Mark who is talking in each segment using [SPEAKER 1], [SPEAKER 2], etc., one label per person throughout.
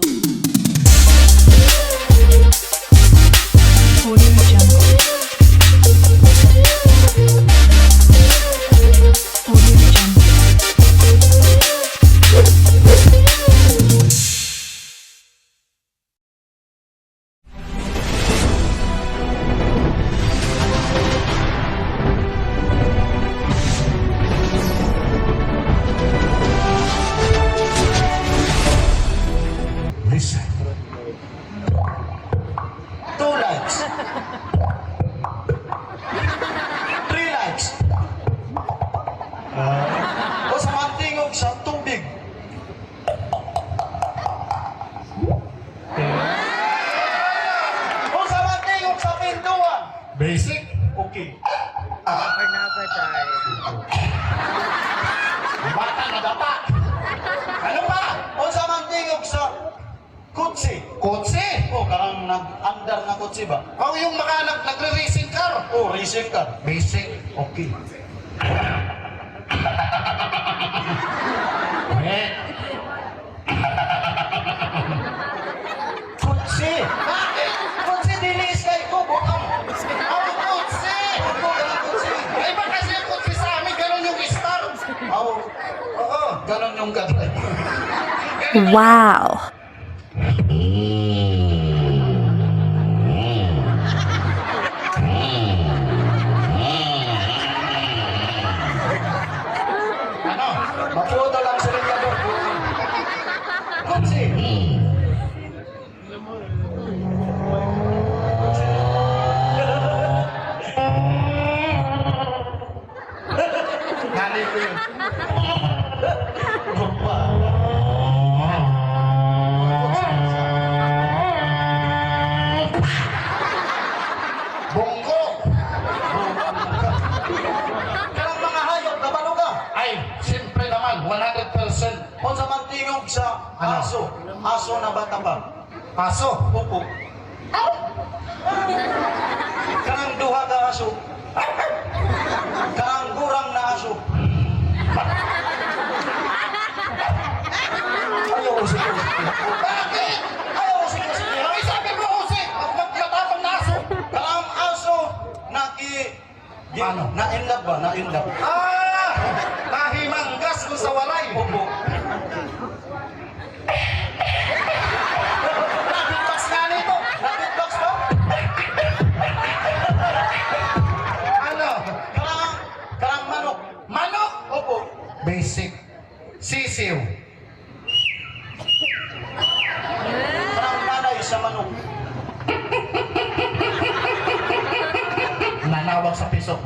[SPEAKER 1] you. disse. Kutsi. Kutsi? O, karang nag-under na kutsi ba? O, yung mga nag nagre-racing car. O, racing car. Basic. Okay. Eh. Kutsi. Bakit? Kutsi dilis kay ko. Bukang. Ako kutsi. Ako ganun kutsi. Ay, iba kasi yung kutsi sa amin. Ganun yung star. Oo. Oo. Ganun yung gagawin.
[SPEAKER 2] Wow.
[SPEAKER 1] Ano? Aso? Opo. Karang duha ka aso. Karang gurang na aso. Ayaw usik usik. Bakit? Ayaw usik usik. Ay, sabi mo usik. Ang magkatapang na aso. Karang aso na ki... Ano? Na in love ba? Na in love. Ah! Piso.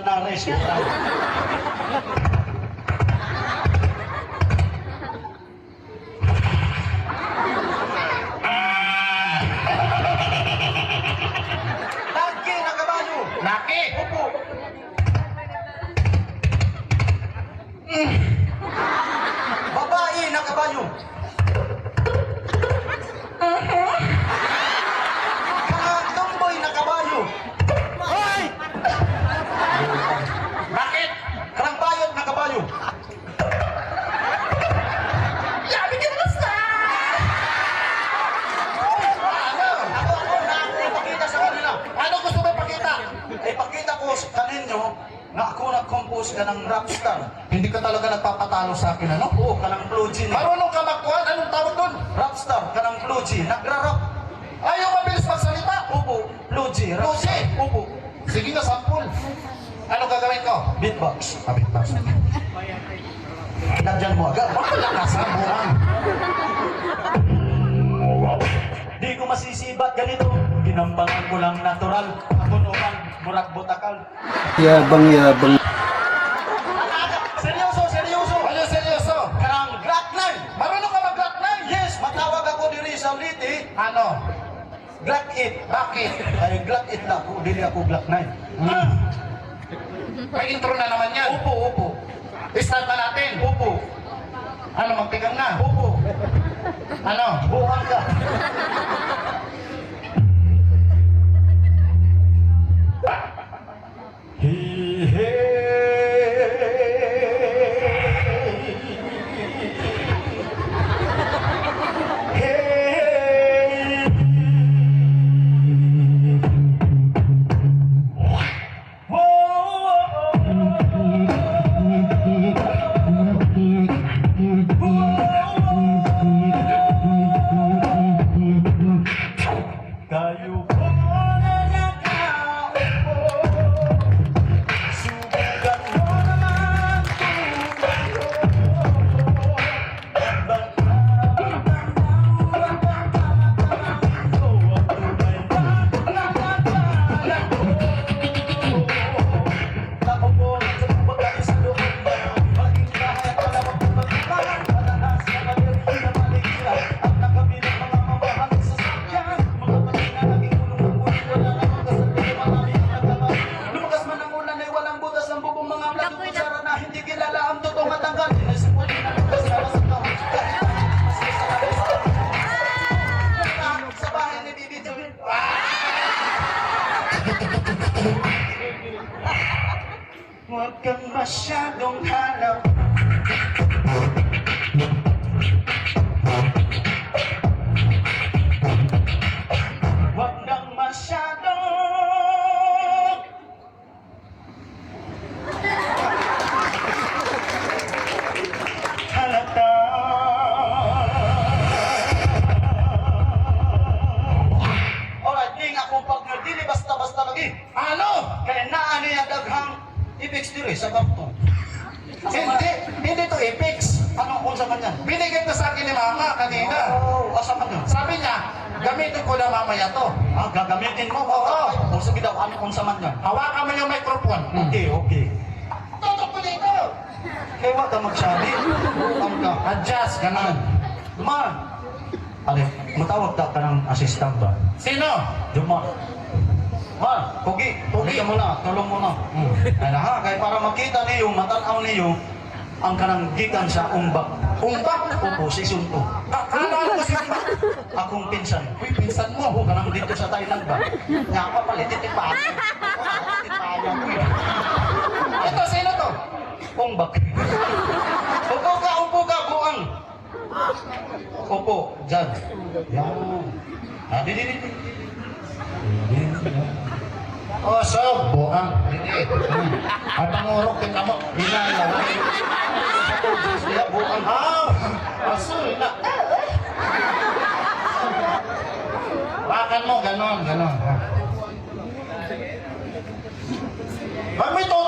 [SPEAKER 1] चालणार नाही nag-compose ka ng rockstar.
[SPEAKER 3] Hindi ka talaga nagpapatalo sa akin, ano?
[SPEAKER 1] Oo, ka ng Blue G.
[SPEAKER 3] Marunong ka magkuhan? Anong tawag doon?
[SPEAKER 1] Rockstar, ka ng Blue G. Nagra-rock.
[SPEAKER 3] Ayaw mabilis magsalita.
[SPEAKER 1] Opo, Blue G.
[SPEAKER 3] Blue G?
[SPEAKER 1] Opo.
[SPEAKER 3] Sige nga, sample. Ano gagawin ko?
[SPEAKER 1] Beatbox.
[SPEAKER 3] Kapit pa.
[SPEAKER 1] Nandyan mo agad.
[SPEAKER 3] Malakasan mo lang.
[SPEAKER 1] Di ko masisibat ganito. Ginambangan ko lang natural. Ako naman, murag butakal.
[SPEAKER 4] Yabang-yabang.
[SPEAKER 1] Seryoso, Glock 8.
[SPEAKER 3] Bakit?
[SPEAKER 1] Ay, Glock 8 lang ako. Dili ako Glock 9.
[SPEAKER 3] Hmm. May intro na naman yan.
[SPEAKER 1] Opo, opo.
[SPEAKER 3] Start na natin.
[SPEAKER 1] Opo.
[SPEAKER 3] Ano, magpigang na?
[SPEAKER 1] Opo.
[SPEAKER 3] Ano?
[SPEAKER 1] Buhang ka. Kayo sa kanya?
[SPEAKER 3] Binigay to sa akin ni Mama kanina.
[SPEAKER 1] Oh, asa man yun?
[SPEAKER 3] Sabi niya, gamitin ko na mamaya to.
[SPEAKER 1] Ah, gagamitin mo?
[SPEAKER 3] Oo.
[SPEAKER 1] O sige daw, ano kung sa man yan?
[SPEAKER 3] Hawakan mo yung microphone.
[SPEAKER 1] Okay, okay.
[SPEAKER 3] Tutok ko dito.
[SPEAKER 1] Kaya wag ka magsabi. Ang ka.
[SPEAKER 3] Adjust, ganun.
[SPEAKER 1] Duman. Ale, matawag ta ka ng assistant ba?
[SPEAKER 3] Sino?
[SPEAKER 1] Duman. Man, pugi, pugi ka muna, tulong muna. Hmm. Ay na ha, kaya para makita niyo, matanaw niyo, ang kanang gikan sa umbak.
[SPEAKER 3] Umbak?
[SPEAKER 1] Opo, season 2.
[SPEAKER 3] Ano ko si Umbak?
[SPEAKER 1] Akong pinsan.
[SPEAKER 3] Uy, pinsan mo.
[SPEAKER 1] Ako kanang dito sa Thailand ba? Nga pa pala, titipayan. Titipayan ko eh.
[SPEAKER 3] Ito, sino to?
[SPEAKER 1] Umbak. Upo ka, upo ka, buang. Opo, dyan. Yan. Ah, di, di,
[SPEAKER 3] Oh, so, buang. At pangurok din kamo. Hinalaw.
[SPEAKER 1] Siya, buang.
[SPEAKER 3] Ah, asul na. Bakan mo, ganon, ganon. Pag may tutok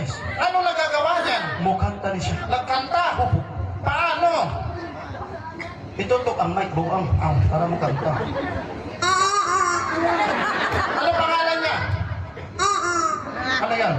[SPEAKER 1] guys.
[SPEAKER 3] Ano nagagawa niyan?
[SPEAKER 1] Mukhang tani siya.
[SPEAKER 3] Nagkanta. Paano?
[SPEAKER 1] Itutok ang mic buang. Aw, para makanta.
[SPEAKER 3] Ano pangalan niya?
[SPEAKER 1] Ano yan?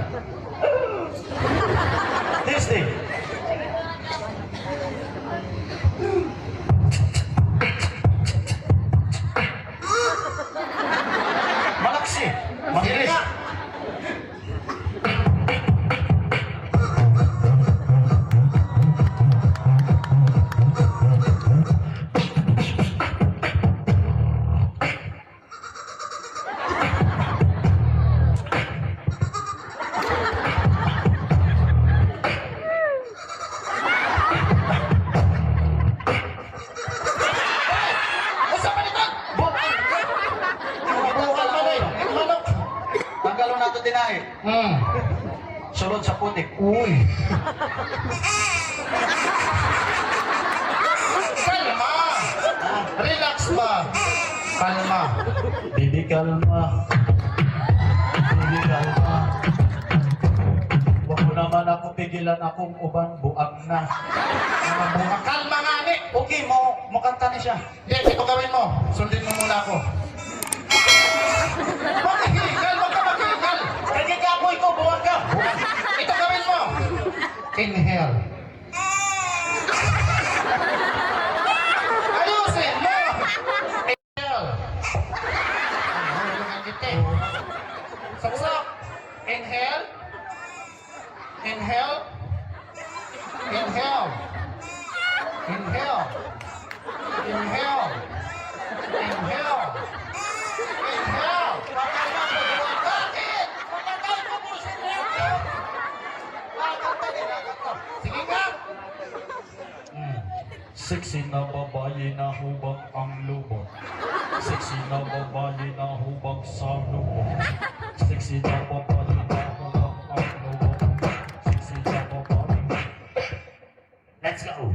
[SPEAKER 3] Kalma.
[SPEAKER 1] Bibi kalma. Bibi kalma. Huwag mo naman ako pigilan akong uban buang na.
[SPEAKER 3] Mga bunga. Kalma nga ni.
[SPEAKER 1] Okay, mo, makanta ni siya.
[SPEAKER 3] Yes, ito gawin mo. Sundin mo muna ako. Makihingal, huwag ka makihingal.
[SPEAKER 1] Kaya kapoy ko, buwag ka.
[SPEAKER 3] Ito gawin mo. Inhale. Ayusin mo. Inhale. Ano kita eh. Saksak. Inhale. Inhale. Inhale. Inhale. Inhale. Inhale. Inhale. Bakit? Patay ko po sa inyo. Sige nga.
[SPEAKER 1] Sexy na babae na hubang ang lubot. Sexy na babae na hubang sa lubot. Sexy na babae na hubang ang lubot. Sexy na babae. Let's go!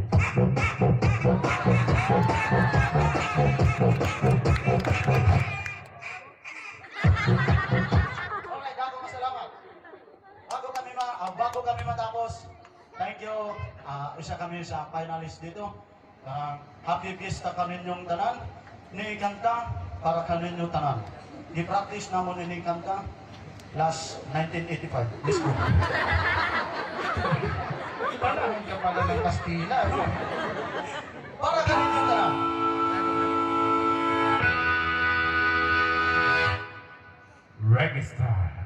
[SPEAKER 1] Okay, dago masalamat. Bago kami ma ah, bago kami matapos, thank you. Ah, isa kami sa finalist dito. Ah, happy fiesta kaninyong tanan. Ni kanta para kaninyong tanan. Di-practice namon ni kanta last 1985. Let's go.
[SPEAKER 3] Parang ka pala ng Kastila. ano?
[SPEAKER 1] Para kaninyong tanan.
[SPEAKER 3] Reggae.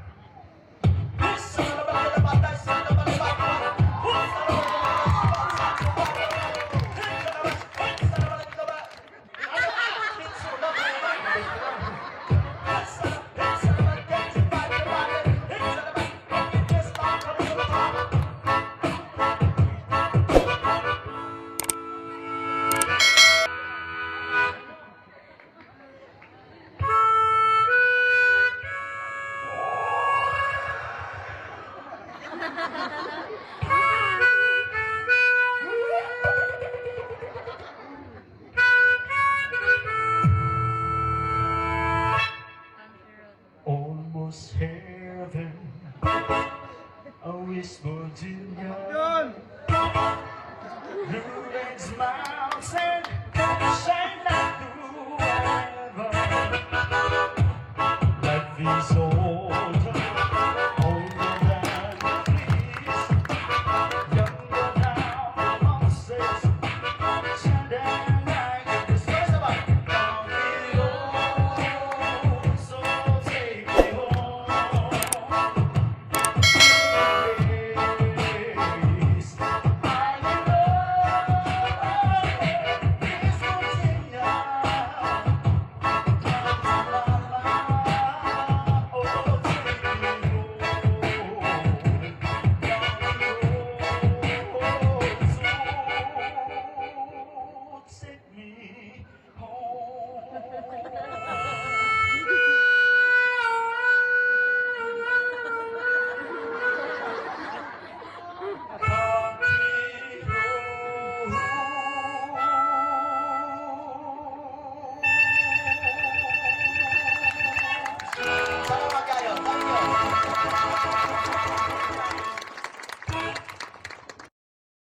[SPEAKER 1] Thank you.